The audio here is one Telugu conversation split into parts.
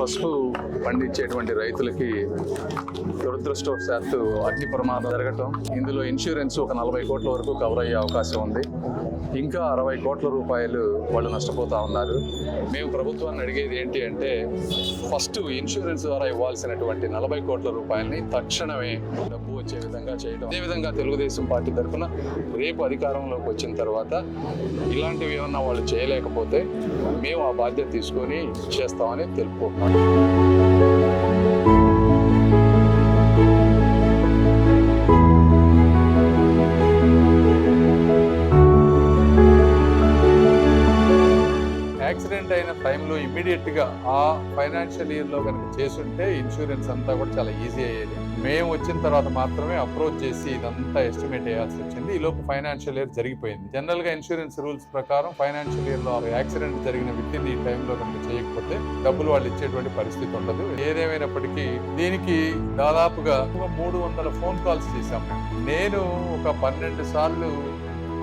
Cause who? పండించేటువంటి రైతులకి దురదృష్టవశాత్తు అగ్ని ప్రమాదం జరగటం. ఇందులో ఇన్సూరెన్స్ ఒక నలభై కోట్ల వరకు కవర్ అయ్యే అవకాశం ఉంది. ఇంకా అరవై కోట్ల రూపాయలు వాళ్ళు నష్టపోతూ ఉన్నారు. మేము ప్రభుత్వాన్ని అడిగేది ఏంటి అంటే ఫస్ట్ ఇన్సూరెన్స్ ద్వారా ఇవ్వాల్సినటువంటి నలభై కోట్ల రూపాయలని తక్షణమే డబ్బు వచ్చే విధంగా చేయడం అదేవిధంగా తెలుగుదేశం పార్టీ తరఫున రేపు అధికారంలోకి వచ్చిన తర్వాత ఇలాంటివి ఏమన్నా వాళ్ళు చేయలేకపోతే మేము ఆ బాధ్యత తీసుకొని చేస్తామని తెలుపుకుంటున్నాం. Música యాక్సిడెంట్ అయిన టైంలో ఇమీడియట్గా ఆ ఫైనాన్షియల్ ఇయర్లో కనుక చేసుంటే ఇన్సూరెన్స్ అంతా కూడా చాలా ఈజీ అయ్యేది. మేము వచ్చిన తర్వాత మాత్రమే అప్రోచ్ చేసి ఇదంతా ఎస్టిమేట్ చేయాల్సి వచ్చింది. ఈలోపు ఫైనాన్షియల్ ఇయర్ జరిగిపోయింది. జనరల్గా ఇన్సూరెన్స్ రూల్స్ ప్రకారం ఫైనాన్షియల్ ఇయర్లో యాక్సిడెంట్ జరిగిన విత్ ఇన్ ఈ టైంలో కనుక చేయకపోతే డబ్బులు వాళ్ళు ఇచ్చేటువంటి పరిస్థితి ఉండదు. ఏదేమైనప్పటికీ దీనికి దాదాపుగా మూడు వందల ఫోన్ కాల్స్ చేశాం నేను ఒక పన్నెండు సార్లు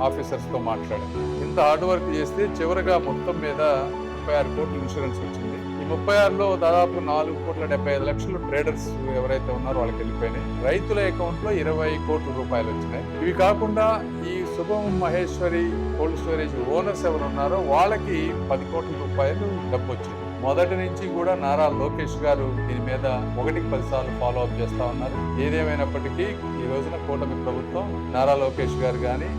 ఆఫీసర్స్తో మాట్లాడాను. ఇంత హార్డ్ వర్క్ చేస్తే చివరిగా మొత్తం మీద ముప్పై ఆరు కోట్ల ఇన్సూరెన్స్ వచ్చింది. ఈ ముప్పై ఆరులో దాదాపు నాలుగు కోట్ల డెబ్బై ఐదు లక్షలు ట్రేడర్స్ ఎవరైతే ఉన్నారో వాళ్ళకి వెళ్ళిపోయినాయి. రైతుల అకౌంట్లో ఇరవై కోట్ల రూపాయలు వచ్చినాయి. ఇవి కాకుండా ఈ శుభం మహేశ్వరి కోల్డ్ స్టోరేజ్ ఓనర్స్ ఎవరు ఉన్నారో వాళ్ళకి పది కోట్ల రూపాయలు డబ్బు వచ్చింది. మొదటి నుంచి కూడా నారా లోకేష్ గారు దీని మీద ఒకటికి పది సార్లు ఫాలో అప్ చేస్తా ఉన్నారు. ఏదేమైనప్పటికీ ఈ రోజున కూటమి ప్రభుత్వం నారా లోకేష్ గారు కానీ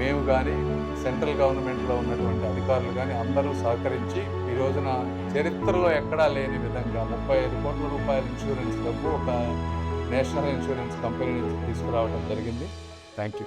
మేము కానీ సెంట్రల్ గవర్నమెంట్లో ఉన్నటువంటి అధికారులు కానీ అందరూ సహకరించి ఈ రోజున చరిత్రలో ఎక్కడా లేని విధంగా ముప్పై ఐదు కోట్ల రూపాయల ఇన్సూరెన్స్ డబ్బు ఒక నేషనల్ ఇన్సూరెన్స్ కంపెనీ నుంచి తీసుకురావడం జరిగింది. Thank you